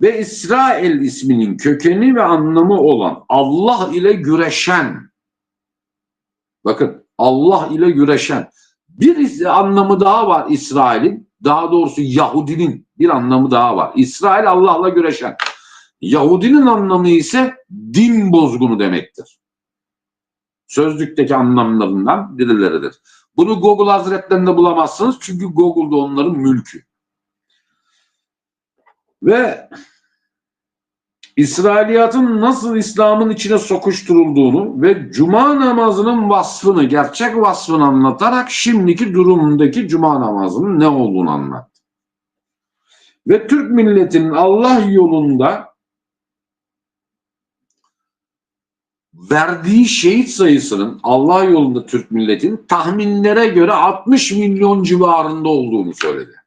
Ve İsrail isminin kökeni ve anlamı olan Allah ile güreşen. Bakın Allah ile güreşen. Bir anlamı daha var İsrail'in. Daha doğrusu Yahudinin bir anlamı daha var. İsrail Allah'la güreşen. Yahudinin anlamı ise din bozgunu demektir. Sözlükteki anlamlarından birileridir. Bunu Google Hazretlerinde bulamazsınız çünkü Google'da onların mülkü. Ve İsrailiyatın nasıl İslam'ın içine sokuşturulduğunu ve cuma namazının vasfını, gerçek vasfını anlatarak şimdiki durumdaki cuma namazının ne olduğunu anlattı. Ve Türk milletinin Allah yolunda verdiği şehit sayısının Allah yolunda Türk milletin tahminlere göre 60 milyon civarında olduğunu söyledi.